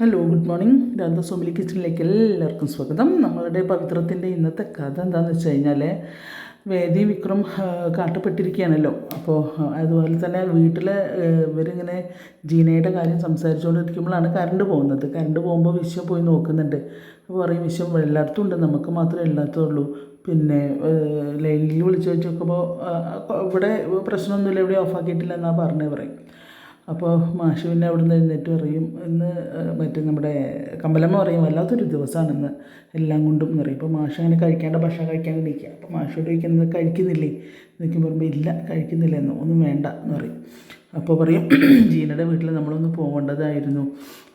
Hello good morning Radha സോമിലി കിച്ചണിലേക്ക് എല്ലാവർക്കും സ്വാഗതം. നമ്മളുടെ പവിത്രത്തിന്റെ ഇന്നത്തെ കഥ എന്താണെന്ന് വെച്ച് കഴിഞ്ഞാൽ വേദി വിക്രം കാട്ടപ്പെട്ടിരിക്കുകയാണല്ലോ. അപ്പോൾ അതുപോലെ തന്നെ വീട്ടിൽ ഇവരിങ്ങനെ ജീനയുടെ കാര്യം സംസാരിച്ചുകൊണ്ടിരിക്കുമ്പോഴാണ് കറണ്ട് പോകുന്നത്. കറണ്ട് പോകുമ്പോൾ വിശ്വം പോയി നോക്കുന്നുണ്ട്. അപ്പോൾ പറയും വിശ്വം എല്ലായിടത്തും ഉണ്ട്. നമുക്ക് മാത്രമേ ഇല്ലാത്തതുള്ളൂ പിന്നെ ലൈനിൽ വിളിച്ചു വെച്ച് നോക്കുമ്പോൾ ഇവിടെ പ്രശ്നമൊന്നുമില്ല ഇവിടെ ഓഫാക്കിയിട്ടില്ല എന്നാണ് പറഞ്ഞത് പറയും. അപ്പോൾ മാഷ് പിന്നെ അവിടെ നിന്ന് എഴുന്നേറ്റ് പറയും. ഇന്ന് മറ്റേ നമ്മുടെ കമ്പലമ്മ പറയും വല്ലാത്തൊരു ദിവസമാണ് ഇന്ന് എല്ലാം കൊണ്ടും എന്ന് പറയും. അപ്പോൾ മാഷ് അങ്ങനെ കഴിക്കേണ്ട ഭക്ഷണം കഴിക്കാൻ ഇരിക്കുക അപ്പോൾ മാഷോട് ചോദിക്കുന്നത് കഴിക്കുന്നില്ലേ? എന്നൊക്കെ പറയുമ്പോൾ ഇല്ല കഴിക്കുന്നില്ല എന്ന് ഒന്നും വേണ്ട എന്ന് പറയും. അപ്പോൾ പറയും ജീനയുടെ വീട്ടിൽ നമ്മളൊന്ന് പോകേണ്ടതായിരുന്നു.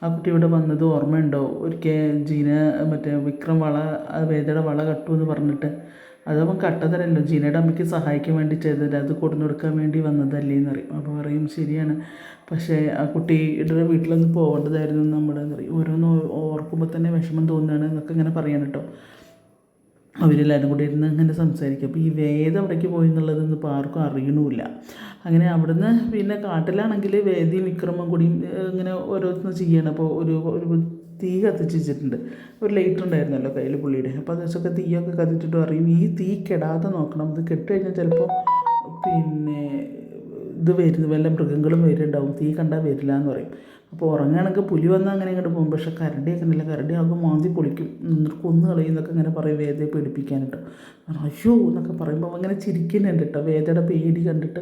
ആ കുട്ടി ഇവിടെ വന്നത് ഓർമ്മയുണ്ടോ? ഒരിക്കൽ ജീന മറ്റേ വിക്രം വള വേദയുടെ വള കട്ടു എന്ന് പറഞ്ഞിട്ട് അതവൻ കട്ടതരല്ലോ ജീനയുടെ അമ്മയ്ക്ക് സഹായിക്കാൻ വേണ്ടി ചെയ്തത് അത് കൊടുന്നു കൊടുക്കാൻ വേണ്ടി വന്നതല്ലേ? എന്ന് അപ്പോൾ പറയും ശരിയാണ്. പക്ഷേ ആ കുട്ടിയുടെ വീട്ടിലൊന്ന് പോകേണ്ടതായിരുന്നു നമ്മുടെ എന്ന് ഓരോന്ന് ഓർക്കുമ്പോൾ തന്നെ വിഷമം തോന്നുകയാണ് എന്നൊക്കെ ഇങ്ങനെ പറയാൻ കേട്ടോ. അവരെല്ലാവരും കൂടി ഇരുന്ന് അങ്ങനെ സംസാരിക്കും. അപ്പോൾ ഈ വേദം അവിടേക്ക് പോയി എന്നുള്ളതൊന്നും ഇപ്പോൾ ആർക്കും അറിയണമില്ല അങ്ങനെ അവിടുന്ന് പിന്നെ കാട്ടിലാണെങ്കിൽ വേദിയും വിക്രമം കൂടിയും ഇങ്ങനെ ഓരോന്ന് ചെയ്യണം. അപ്പോൾ ഒരു ഒരു തീ കത്തിച്ച് വെച്ചിട്ടുണ്ട്. ഒരു ലൈറ്റർ ഉണ്ടായിരുന്നല്ലോ കയ്യിൽ പുള്ളിയുടെ. അപ്പോൾ അത് വെച്ചൊക്കെ തീയൊക്കെ കത്തിച്ചിട്ട് പറയും ഈ തീ കെടാതെ നോക്കണം. ഇത് കെട്ട് കഴിഞ്ഞാൽ ചിലപ്പോൾ പിന്നെ ഇത് വരുന്നു വല്ല മൃഗങ്ങളും വരുന്നുണ്ടാവും. തീ കണ്ടാൽ വരില്ല എന്ന് പറയും. അപ്പോൾ ഉറങ്ങുകയാണെങ്കിൽ പുലി വന്നാൽ അങ്ങനെ ഇങ്ങോട്ട് പോകും. പക്ഷെ കരടി ഒക്കെ കരടി ആകുമ്പോൾ മാന്തി പൊളിക്കും. എന്നിട്ട് കൊന്നു കളയും എന്നൊക്കെ ഇങ്ങനെ പറയും വേദയെ പേടിപ്പിക്കാനിട്ട് അയ്യോ എന്നൊക്കെ പറയുമ്പോൾ അങ്ങനെ ചിരിക്കുന്നുണ്ട് കേട്ടോ. വേദയുടെ പേടി കണ്ടിട്ട്.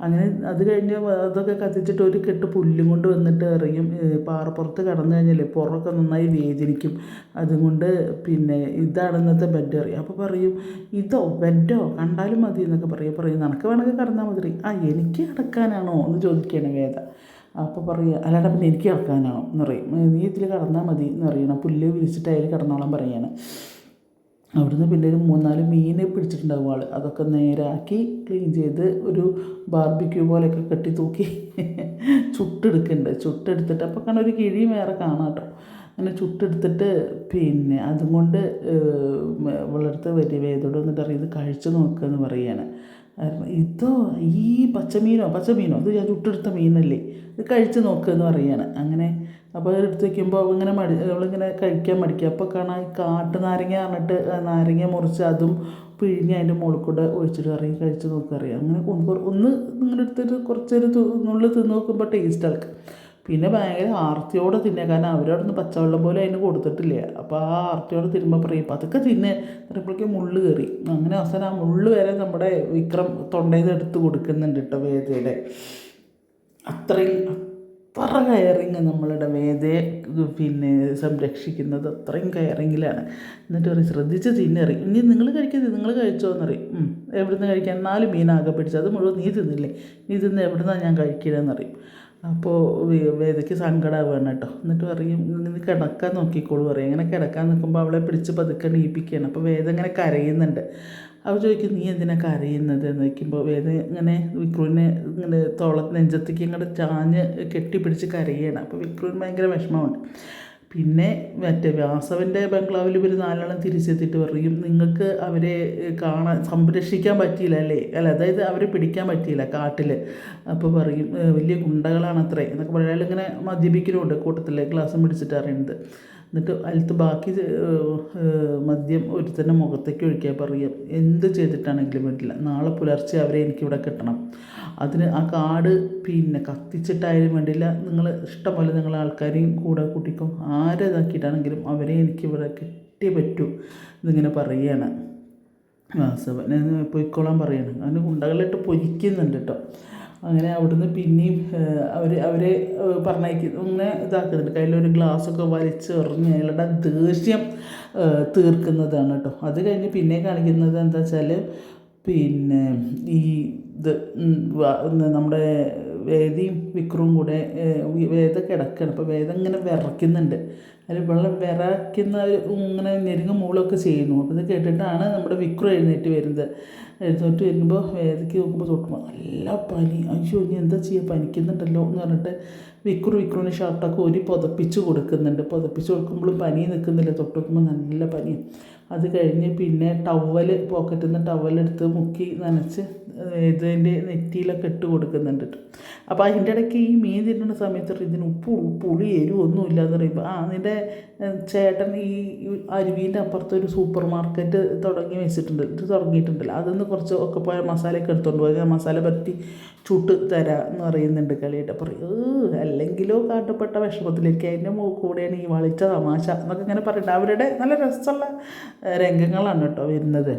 അങ്ങനെ അത് കഴിഞ്ഞ് അതൊക്കെ കത്തിച്ചിട്ട് ഒരു കെട്ട് പുല്ലും കൊണ്ട് വന്നിട്ട് ഏഹ് പാറപ്പുറത്ത് കടന്നു കഴിഞ്ഞാൽ പുറമൊക്കെ നന്നായി വേദനിക്കും. അതുകൊണ്ട് പിന്നെ ഇതാണ് ഇന്നത്തെ ബെഡ് അറിയാം അപ്പോൾ പറയും ഇതോ ബെഡോ കണ്ടാലും മതി എന്നൊക്കെ പറയും. പറയും നിനക്ക് വേണമെങ്കിൽ കടന്നാൽ മതി. ആ എനിക്ക് കിടക്കാനാണോ എന്ന് ചോദിക്കുകയാണ് വേദ. അപ്പോൾ പറയുക അല്ലാണ്ട് പിന്നെ എനിക്ക് ഇറക്കാനാണോ എന്ന് പറയും. "ഏ, നീ ഇതിൽ കിടന്നാൽ മതി എന്ന് പറയണം പുല്ല് വിരിച്ചിട്ട് അതിൽ കിടന്നോളാൻ പറയാണ്. അവിടുന്ന് പിന്നെ ഒരു മൂന്നാൽ മീൻ പിടിച്ചിട്ടുണ്ടാവും ആൾ അതൊക്കെ നേരാക്കി ക്ലീൻ ചെയ്ത് ഒരു ബാർബിക്യൂ പോലെയൊക്കെ കെട്ടി തൂക്കി ചുട്ടെടുക്കുന്നുണ്ട്. ചുട്ടെടുത്തിട്ട് അപ്പോൾ കാണാൻ ഒരു കിഴിയും വേറെ കാണാം കേട്ടോ. അങ്ങനെ ചുട്ടെടുത്തിട്ട് പിന്നെ അതും കൊണ്ട് വളർത്ത് വലിയ വേദോട് വന്നിട്ട് അറിയത് കഴിച്ചു നോക്കുക എന്ന് പറയുകയാണ് ഇതോ ഈ പച്ചമീനോ പച്ചമീനോ ഇത് ഞാൻ ചുട്ടെടുത്ത മീനല്ലേ? ഇത് കഴിച്ച് നോക്കുക എന്ന് പറയുകയാണ് അങ്ങനെ അപ്പോൾ എടുത്ത് വയ്ക്കുമ്പോൾ ഇങ്ങനെ മടി അവളിങ്ങനെ കഴിക്കാൻ മടിക്കുക. അപ്പോൾ കാണാൻ ഈ കാട്ടു നാരങ്ങ പറഞ്ഞിട്ട് നാരങ്ങ മുറിച്ച് അതും പിഴിഞ്ഞ് അതിന്റെ മുകളിൽ കൂടെ ഒഴിച്ചിട്ട് അറിയാം കഴിച്ച് നോക്കുക അറിയാം അങ്ങനെ ഒന്ന് ഇങ്ങനെ എടുത്തിട്ട് കുറച്ചൊരു നുള്ളിൽ തിന്ന് നോക്കുമ്പോൾ ടേസ്റ്റ് ആൾക്ക് പിന്നെ ഭയങ്കര ആർത്തിയോടെ തിന്നുക കാരണം അവരവിടുന്ന് പച്ചവെള്ളം പോലെ അതിന് കൊടുത്തിട്ടില്ല. അപ്പോൾ ആ ആർത്തിയോടെ തിരുമ്പോൾ പറയും പതുക്കെ തിന്നെ. പറയുമ്പോഴേക്കും മുള്ള് കയറി അങ്ങനെ അവസാനം ആ മുള്ള് വരെ നമ്മുടെ വിക്രം തൊണ്ടയിൽ നിന്ന് എടുത്ത് കൊടുക്കുന്നുണ്ട് കേട്ടോ വേദയുടെ. അത്രയും അത്ര കയറിങ് നമ്മളുടെ വേദയെ പിന്നെ സംരക്ഷിക്കുന്നത് അത്രയും കയറിങ്ങിലാണ്. എന്നിട്ട് പറയും ശ്രദ്ധിച്ച് തിന്നറി ഇനി നിങ്ങൾ കഴിക്കരുത് നിങ്ങൾ കഴിച്ചോ എന്നറിയും "ഉം, എവിടുന്ന് കഴിക്കാൻ? നാല് മീനാകെ പിടിച്ചത് മുഴുവൻ നീ തിന്നില്ലേ? നീ തിന്ന് എവിടുന്നാണ് ഞാൻ കഴിക്കണമെന്നറിയും അപ്പോൾ വേദയ്ക്ക് സങ്കടമാവുകയാണ് കേട്ടോ. എന്നിട്ട് പറയും നീ കിടക്കാൻ നോക്കിക്കോളൂ പറയും. ഇങ്ങനെ കിടക്കാൻ നിൽക്കുമ്പോൾ അവളെ പിടിച്ച് പതുക്കെ നീപ്പിക്കുകയാണ്. അപ്പോൾ വേദ ഇങ്ങനെ കരയുന്നുണ്ട്. അവർ ചോദിക്കും നീ എന്തിനാ കരയുന്നത്? എന്ന് ചോദിക്കുമ്പോൾ വേദ ഇങ്ങനെ വിക്രുവിനെ ഇങ്ങനെ തോളത്ത് നെഞ്ചത്തേക്ക് ഇങ്ങോട്ട് ചാഞ്ഞ് കെട്ടിപ്പിടിച്ച് കരയുകയാണ് അപ്പോൾ വിക്രുവിന് ഭയങ്കര വിഷമമുണ്ട്. പിന്നെ മറ്റേ വ്യാസവന്റെ ബംഗ്ലാവിൽ ഇവർ നാലാളും തിരിച്ചെത്തിയിട്ട് പറയും നിങ്ങൾക്ക് അവരെ കാണാൻ സംരക്ഷിക്കാൻ പറ്റിയില്ല അല്ലേ? അല്ല അതായത് അവരെ പിടിക്കാൻ പറ്റിയില്ല കാട്ടിൽ അപ്പോൾ പറയും വലിയ ഗുണ്ടകളാണ് അത്രേ എന്നൊക്കെ പറയാൻ ഇങ്ങനെ മദ്യപിക്കലുണ്ട് കൂട്ടത്തിൽ ഗ്ലാസ്സും പിടിച്ചിട്ട് അറിയുന്നത് എന്നിട്ട് അതിലത്ത് ബാക്കി മദ്യം ഒരു മദ്യം ഒരുത്തന്റെ മുഖത്തേക്ക് ഒഴിക്കാൻ പറയുക എന്ത് ചെയ്തിട്ടാണെങ്കിലും വേണ്ടില്ല നാളെ പുലർച്ചെ അവരെ എനിക്കിവിടെ കിട്ടണം. അതിന് ആ കാട് പിന്നെ കത്തിച്ചിട്ടായാലും വേണ്ടില്ല. നിങ്ങൾ ഇഷ്ടം പോലെ നിങ്ങൾ ആൾക്കാരെയും കൂടെ കൂട്ടിക്കോ. ആരെ ഇതാക്കിയിട്ടാണെങ്കിലും അവരെ എനിക്കിവിടെ കിട്ടിയേ പറ്റൂ. ഇതിങ്ങനെ പറയുകയാണ് വാസവൻ പൊയ്ക്കോളാൻ പറയാണ്. അതിന് ഗുണ്ടകളിട്ട് പൊരിക്കുന്നുണ്ട് കേട്ടോ അങ്ങനെ അവിടുന്ന് പിന്നെയും അവർ അവരെ പറഞ്ഞയക്കി ഇങ്ങനെ ഇതാക്കുന്നുണ്ട്. കയ്യിലൊരു ഗ്ലാസ്സൊക്കെ വലിച്ച് എറിഞ്ഞ് അയാളുടെ ദേഷ്യം തീർക്കുന്നതാണ് കേട്ടോ. അത് കഴിഞ്ഞ് പിന്നെ കാണിക്കുന്നത് എന്താ വെച്ചാൽ പിന്നെ ഈ ഇത് നമ്മുടെ വേദിയും വിക്രവും കൂടെ വേദ കിടക്കുകയാണ് അപ്പോൾ വേദ ഇങ്ങനെ വിറയ്ക്കുന്നുണ്ട്. അതിൽ വെള്ളം വിറയ്ക്കുന്ന ഇങ്ങനെ ഞെരുങ്ങും മൂളൊക്കെ ചെയ്യുന്നു. അപ്പോൾ ഇത് കേട്ടിട്ടാണ് നമ്മുടെ വിക്രം എഴുന്നേറ്റ് വരുന്നത്. എഴുന്നേറ്റ് വരുമ്പോൾ വേദയ്ക്ക് നോക്കുമ്പോൾ തൊട്ടുമ്പോൾ നല്ല പനി. അയ്യോ ഇനി എന്താ ചെയ്യുക പനിക്കുന്നുണ്ടല്ലോ എന്ന് പറഞ്ഞിട്ട് വിക്രു വിക്രുവിന് ഷർട്ടൊക്കെ ഒരു പുതപ്പിച്ച് കൊടുക്കുന്നുണ്ട്. പുതപ്പിച്ച് കൊടുക്കുമ്പോഴും പനി നിൽക്കുന്നില്ല തൊട്ട് നോക്കുമ്പോൾ നല്ല പനിയും. അത് കഴിഞ്ഞ് പിന്നെ ടവൽ പോക്കറ്റിൽ നിന്ന് ടവലെടുത്ത് മുക്കി നനച്ച് ഇതിന്റെ നെറ്റിയിലൊക്കെ ഇട്ട് കൊടുക്കുന്നുണ്ട്. അപ്പോൾ അതിന്റെ ഇടയ്ക്ക് ഈ മീൻ തിന്നുന്ന സമയത്ത് ഇതിന് ഉപ്പ് പുളി എരിവ് ഒന്നും ഇല്ലാന്ന് പറയുമ്പോൾ ആ നിന്റെ ചേട്ടൻ ഈ അരുവീന്റെ അപ്പുറത്ത് ഒരു സൂപ്പർ മാർക്കറ്റ് തുടങ്ങി വെച്ചിട്ടുണ്ട് തുടങ്ങിയിട്ടുണ്ടല്ലോ. നിന്ന് കുറച്ച് ഒക്കെ പോയ മസാലയൊക്കെ എടുത്തുകൊണ്ട് പോയി. മസാല പറ്റി ചുട്ട് തരാം എന്ന് പറയുന്നുണ്ട് കളിയുടെ പറയും "ഏഹ്, അല്ലെങ്കിലോ കാട്ടപ്പെട്ട വിഷമത്തിലേക്ക് അതിന്റെ കൂടെയാണ് ഈ വളിച്ച തമാശ എന്നൊക്കെ ഇങ്ങനെ പറയുന്നുണ്ട് അവരുടെ നല്ല രസമുള്ള രംഗങ്ങളാണ് കേട്ടോ വരുന്നത്.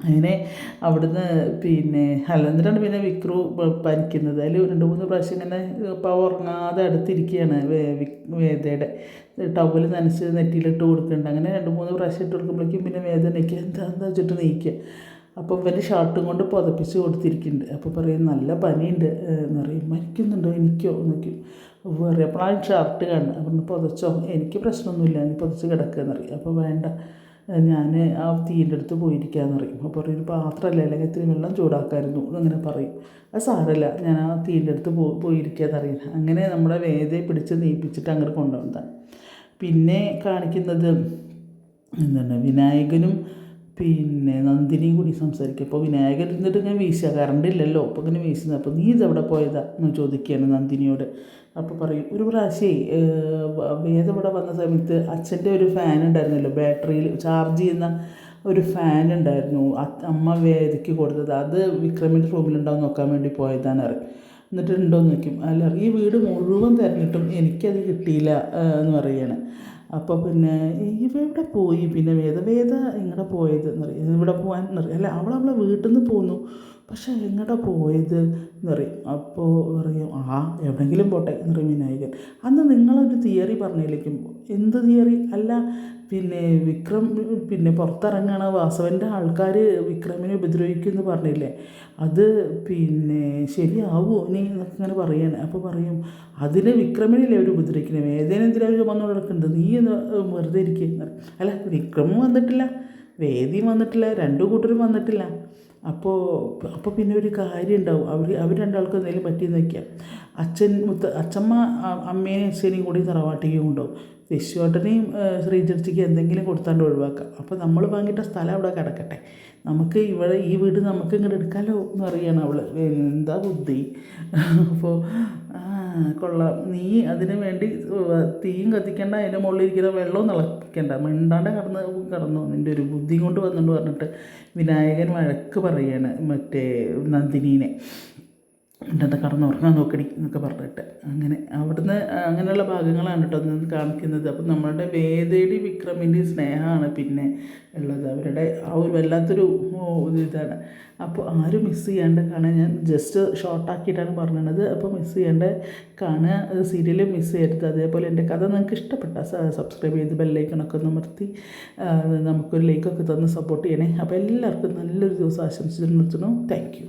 അങ്ങനെ അവിടുന്ന് പിന്നെ അല്ല പിന്നെ വിക്രു പനിക്കുന്നത്. അതിൽ രണ്ട് മൂന്ന് പ്രാവശ്യം ഇങ്ങനെ ഇപ്പോൾ ഉറങ്ങാതെ അടുത്തിരിക്കുകയാണ് വേദയുടെ. ടവൽ നനച്ച് നെറ്റിയിലിട്ട് കൊടുക്കുന്നുണ്ട് അങ്ങനെ രണ്ട് മൂന്ന് പ്രാവശ്യം ഇട്ട് കൊടുക്കുമ്പോഴേക്കും പിന്നെ വേദനയ്ക്ക് എന്താ എന്താ വെച്ചിട്ട് നീക്കുക അപ്പോൾ വലിയ ഷർട്ടും കൊണ്ട് പുതപ്പിച്ച് കൊടുത്തിരിക്കുന്നുണ്ട് അപ്പോൾ പറയും നല്ല പനിയുണ്ട്. എന്ന് പറയും. മരിക്കുന്നുണ്ടോ? എനിക്കോ? എന്നൊക്കെ. പറയും. അപ്പോഴാണ് ഷർട്ട് കാണുന്നത് അപ്പം പുതച്ചോ? എനിക്ക് പ്രശ്നമൊന്നുമില്ല. നീ പുതച്ച് കിടക്കുക എന്നറിയും അപ്പോൾ വേണ്ട. ഞാൻ ആ തീന്റെ അടുത്ത് പോയിരിക്കാന്ന് പറയും. അപ്പോൾ പറയും ഒരു പാത്രമല്ല അല്ലെങ്കിൽ ഇത്തിരി വെള്ളം ചൂടാക്കായിരുന്നു. അങ്ങനെ പറയും. അത് സാരമില്ല ഞാൻ ആ തീന്റെ അടുത്ത് പോ പോയിരിക്കാന്ന് അറിയില്ല. അങ്ങനെ നമ്മളെ വേദയെ പിടിച്ച് നീപ്പിച്ചിട്ട് അങ്ങോട്ട് കൊണ്ടുവന്നതാണ്. പിന്നെ കാണിക്കുന്നത് എന്താണ്? വിനായകനും പിന്നെ നന്ദിനിയും കൂടി സംസാരിക്കുക അപ്പോൾ വിനായകൻ ഇരുന്നിട്ട് ഞാൻ വീശുക കറണ്ട് ഇല്ലല്ലോ അപ്പോൾ ഇങ്ങനെ വീശുന്നത്. അപ്പോൾ നീ ഇതെവിടെ പോയതാ എന്ന് ചോദിക്കുകയാണ് നന്ദിനിയോട്. അപ്പോൾ പറയും ഒരു പ്രാവശ്യമേ വേദം ഇവിടെ വന്ന സമയത്ത് അച്ഛന്റെ ഒരു ഫാൻ ഉണ്ടായിരുന്നല്ലോ ബാറ്ററിയിൽ ചാർജ് ചെയ്യുന്ന ഒരു ഫാൻ ഉണ്ടായിരുന്നു. അമ്മ വേദയ്ക്ക് കൊടുത്തത്. അത് വിക്രമിന്റെ റൂമിലുണ്ടാവും നോക്കാൻ വേണ്ടി പോയതാണ് അറിയും എന്നിട്ട് ഉണ്ടോയെന്ന് നോക്കും അല്ല ഈ വീട് മുഴുവൻ തിരഞ്ഞിട്ടും എനിക്കത് കിട്ടിയില്ല എന്ന് പറയാണ്. അപ്പോൾ പിന്നെ ഇവ ഇവിടെ പോയി? പിന്നെ വേദ വേദ ഇങ്ങനെ പോയത്? എന്ന് പറയും ഇവിടെ പോകാൻ എന്ന് പറയും അല്ല അവൾ അവളെ വീട്ടിൽ നിന്ന് പോന്നു. പക്ഷേ എങ്ങടെ പോയത് എന്ന് പറയും അപ്പോൾ പറയും ആ എവിടെങ്കിലും പോട്ടെ എന്ന് പറയും വിനായകൻ. അന്ന് നിങ്ങളൊരു തിയറി പറഞ്ഞില്ലേക്കും എന്ത് തിയറി? അല്ല പിന്നെ വിക്രം പിന്നെ പുറത്തിറങ്ങണ വാസവന്റെ ആൾക്കാർ വിക്രമിനെ ഉപദ്രവിക്കും എന്ന് പറഞ്ഞില്ലേ? അത് പിന്നെ ശരിയാവുമോ നീ എന്നൊക്കെ ഇങ്ങനെ പറയാണ്. അപ്പോൾ പറയും അതിന് വിക്രമിനല്ലേ അവർ ഉപദ്രവിക്കണം? വേദനെതിരെ അവർ വന്നു കിടക്കുന്നുണ്ട് നീ എന്ന് വെറുതെ ഇരിക്കുക അല്ല വിക്രമും വന്നിട്ടില്ല. വേദിയും വന്നിട്ടില്ല. രണ്ടു കൂട്ടരും വന്നിട്ടില്ല. അപ്പോൾ അപ്പോൾ പിന്നെ ഒരു കാര്യം ഉണ്ടാവും. അവർ അവർ രണ്ടാൾക്കും എന്തെങ്കിലും പറ്റിയെന്ന് വയ്ക്കാം അച്ഛൻ മുത്ത അച്ഛമ്മ അമ്മേനെ അച്ഛനെയും കൂടി തറവാട്ടിക്ക് കൊണ്ടുപോകും. വിശ്വട്ടനെയും ശ്രീചർച്ചയ്ക്ക് എന്തെങ്കിലും കൊടുത്താണ്ട് ഒഴിവാക്കാം. അപ്പോൾ നമ്മൾ വാങ്ങിയിട്ട സ്ഥലം അവിടെ കിടക്കട്ടെ. നമുക്ക് ഇവിടെ ഈ വീട് നമുക്ക് ഇങ്ങോട്ട് എടുക്കാമല്ലോ എന്ന് പറയുകയാണ് അവൾ എന്താ ബുദ്ധി? അപ്പോൾ കൊള്ളാം. നീ അതിനു വേണ്ടി തീയും കത്തിക്കേണ്ട. അതിന്റെ മുകളിൽ ഇരിക്കുന്ന വെള്ളവും തിളപ്പിക്കണ്ട മിണ്ടാണ്ട് കടന്ന് കടന്നു. നിന്റെ ഒരു ബുദ്ധി കൊണ്ട് വന്നിട്ട് പറഞ്ഞിട്ട് വിനായകൻ വഴക്ക് പറയാണ് മറ്റേ നന്ദിനീനെ. എന്നിട്ട് കടന്നുറങ്ങാൻ നോക്കടി എന്നൊക്കെ പറഞ്ഞിട്ട്. അങ്ങനെ അവിടുന്ന് അങ്ങനെയുള്ള ഭാഗങ്ങളാണ് കേട്ടോ അതിൽ നിന്ന് കാണിക്കുന്നത്. അപ്പം നമ്മളുടെ വേദയുടെയും വിക്രമിന്റെ സ്നേഹമാണ് പിന്നെ ഉള്ളത്. അവരുടെ ആ ഒരു വല്ലാത്തൊരു ഇതാണ്. അപ്പോൾ ആരും മിസ് ചെയ്യാണ്ട് കാണാൻ ഞാൻ ജസ്റ്റ് ഷോർട്ടാക്കിയിട്ടാണ് പറഞ്ഞത്. അപ്പോൾ മിസ് ചെയ്യാണ്ട് കാണുക. സീരിയൽ മിസ് ചെയ്യരുത്. അതേപോലെ എന്റെ കഥ നിങ്ങൾക്ക് ഇഷ്ടപ്പെട്ട സബ്സ്ക്രൈബ് ചെയ്ത് ബെല്ലൈക്കണൊക്കെ ഒന്ന് അമർത്തി നമുക്കൊരു ലൈക്കൊക്കെ തന്ന് സപ്പോർട്ട് ചെയ്യണേ. അപ്പോൾ എല്ലാവർക്കും നല്ലൊരു ദിവസം ആശംസിച്ചിട്ട് നിർത്തുന്നു. Thank you